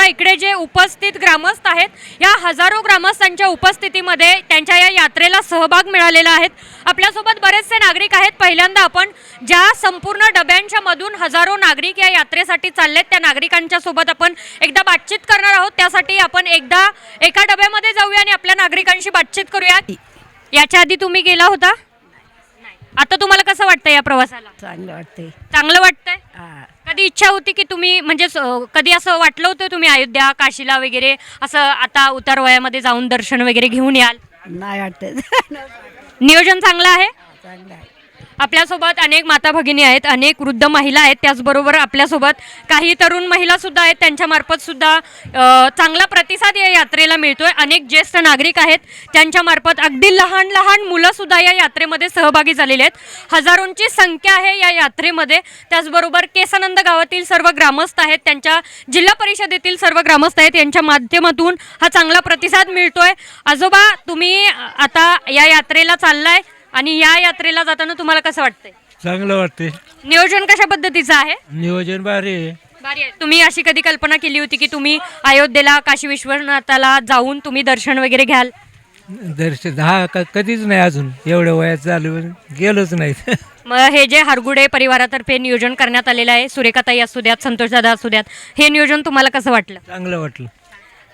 आता इकडे जे उपस्थित ग्रामस्थ आहेत या हजारो ग्रामस्थांच्या उपस्थितीमध्ये त्यांच्या या यात्रेला सहभाग मिळालेला आहेत आपल्यासोबत बरेचसे नागरिक आहेत. पहिल्यांदा आपण ज्या संपूर्ण डब्यांच्या मधून हजारो नागरिक या यात्रेसाठी चाललेत त्या नागरिकांच्या सोबत आपण एकदा बातचीत करणार आहोत. त्यासाठी आपण एकदा एका डब्यामध्ये जाऊया आणि आपल्या नागरिकांशी बातचीत करूया. याच्या आधी तुम्ही गेला होता? आता तुम्हाला कसं वाटतं या प्रवासाला? चांगलं वाटते चांगलं वाटतंय? कधी इच्छा होती की तुम्ही म्हणजे स- कधी असं वाटलं होतं तुम्ही अयोध्या काशीला वगैरे असं आता उतार वयामध्ये जाऊन दर्शन वगैरे घेऊन याल? नाही वाटत. नियोजन चांगलं आहे? चांगलं आहे. आपल्यासोबत अनेक माता भगिनी आहेत अनेक वृद्ध महिला आहेत त्याचबरोबर आपल्यासोबत काही तरुण महिला सुद्धा आहेत त्यांच्यामार्फतसुद्धा सुद्धा चांगला प्रतिसाद या यात्रेला मिळतोय. अनेक ज्येष्ठ नागरिक आहेत त्यांच्यामार्फत अगदी लहान लहान मुलं सुद्धा या यात्रेमध्ये सहभागी झालेले आहेत. हजारोंची संख्या आहे या यात्रेमध्ये. त्याचबरोबर केसानंद गावातील सर्व ग्रामस्थ आहेत त्यांच्या जिल्हा परिषदेतील सर्व ग्रामस्थ आहेत यांच्या माध्यमातून हा चांगला प्रतिसाद मिळतोय. आजोबा तुम्ही आता या यात्रेला चाललाय. आणि या यात्रेला जाताना तुम्हाला कसं वाटतंय? चांगलं वाटते नियोजन कशा पद्धतीचं आहे? नियोजन भारी आहे. भारी आहे. तुम्ही अशी कधी कल्पना केली होती की तुम्ही अयोध्येला काशी विश्वनाथाला जाऊन तुम्ही दर्शन वगैरे घ्याल? दर्शन हा क- कधीच नाही अजून. एवढ्या वयात चालू गेलोच नाही. मग हे जे हरगुडे परिवारातर्फे नियोजन करण्यात आलेलं आहे सुरेखाताई असू द्यात संतोषदादा असू द्यात हे नियोजन तुम्हाला कसं वाटलं? चांगलं वाटलं.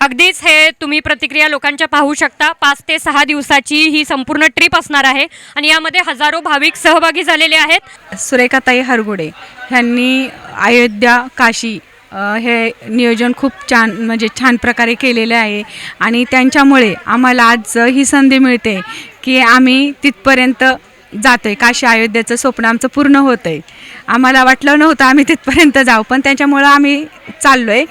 अगदीच हे तुम्ही प्रतिक्रिया लोकांच्या पाहू शकता. पाच ते सहा दिवसाची ही संपूर्ण ट्रिप असणार आहे. आणि यामध्ये हजारो भाविक सहभागी झालेले आहेत. सुरेखाताई हरगुडे ह्यांनी अयोध्या काशी हे नियोजन खूप छान म्हणजे छान प्रकारे केलेले आहे. आणि त्यांच्यामुळे आम्हाला आज ही संधी मिळते की आम्ही तिथपर्यंत जातोय. काशी अयोध्येचं स्वप्न आमचं पूर्ण होतं आहे आम्हाला वाटलं नव्हतं आम्ही तिथपर्यंत जाऊ पण त्याच्यामुळं आम्ही चाललो आहे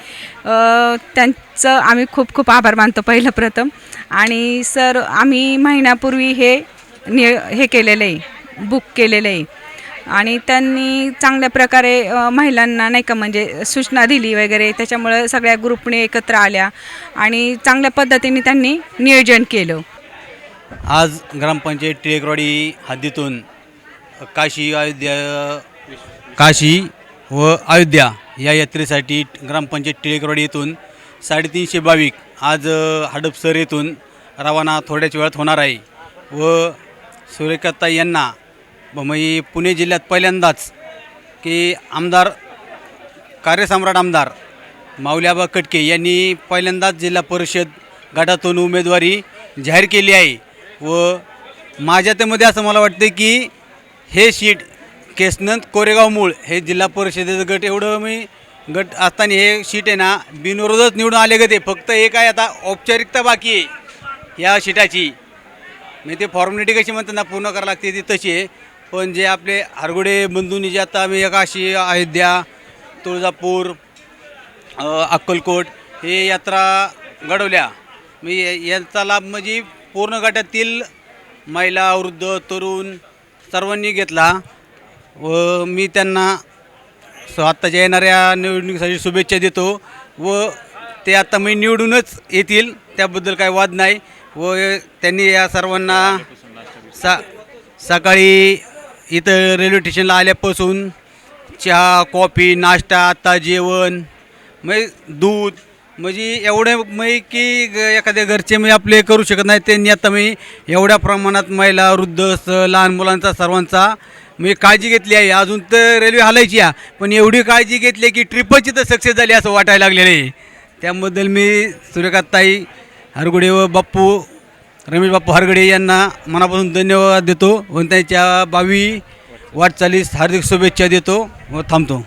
त्यांचं आम्ही खूप खूप आभार मानतो पहिलं प्रथम. आणि सर आम्ही महिन्यापूर्वी हे नि हे केलेलं आहे बुक केलेलं आहे आणि त्यांनी चांगल्या प्रकारे महिलांना नाही का म्हणजे सूचना दिली वगैरे त्याच्यामुळं सगळ्या ग्रुपने एकत्र आल्या आणि चांगल्या पद्धतीने त्यांनी नियोजन केलं. आज ग्रामपंचायत टिळकवाडी हद्दीतून काशी अयोध्या काशी व अयोध्या या यात्रेसाठी ग्रामपंचायत टिळकवाडी येथून साडेतीनशे भाविक आज हडपसर येथून रवाना थोड्याच वेळात होणार आहे. व सुरेखाताई यांना ब- म्हणजे पुणे जिल्ह्यात पहिल्यांदाच की आमदार कार्यसम्राट आमदार माऊल्याबा कटके यांनी पहिल्यांदाच जिल्हा परिषद गटातून उमेदवारी जाहीर केली आहे. व माझ्या त्यामध्ये असं मला वाटतं की हे सीट केसनंद कोरेगाव मूळ हे जिल्हा परिषदेचं गट. एवढं मी गट असताना हे सीट आहे ना बिनविरोधच निवडून आले गते फक्त हे काय आता औपचारिकता बाकी आहे या सीटाची. म्हणजे ते फॉर्मॅलिटी कशी म्हणतात ना पूर्ण करावं लागते ती तशी आहे. पण जे आपले हरगुडे बंधूंनी जे आता आम्ही काशी अयोध्या तुळजापूर अक्कलकोट हे यात्रा घडवल्या. मी याचा यांचा लाभ म्हणजे पूर्ण गटातील महिला वृद्ध तरुण सर्वांनी घेतला. व मी त्यांना स आत्ताच्या येणाऱ्या निवडणुकीसाठी शुभेच्छा देतो व ते आता मी निवडूनच येतील त्याबद्दल काही वाद नाही. व त्यांनी या सर्वांना सा सकाळी इथं रेल्वे स्टेशनला आल्यापासून चहा कॉफी नाश्ता आत्ता जेवण म्हणजे दूध म्हणजे एवढे मी की ग- एखाद्या घरचे मी आपले करू शकत नाही. त्यांनी आता मी एवढ्या प्रमाणात महिला वृद्ध स लहान मुलांचा सर्वांचा मी काळजी घेतली आहे. अजून तर रेल्वे हलायची आहे. पण एवढी काळजी घेतली की ट्रिपची तर सक्सेस झाली असं वाटायला लागलेलं आहे. त्याबद्दल मी सूर्यकांतताई हरगुडे व बाप्पू रमेश बाप्पू हरगडे यांना मनापासून धन्यवाद देतो व त्यांच्या बावी वाटचालीस हार्दिक शुभेच्छा देतो व थांबतो.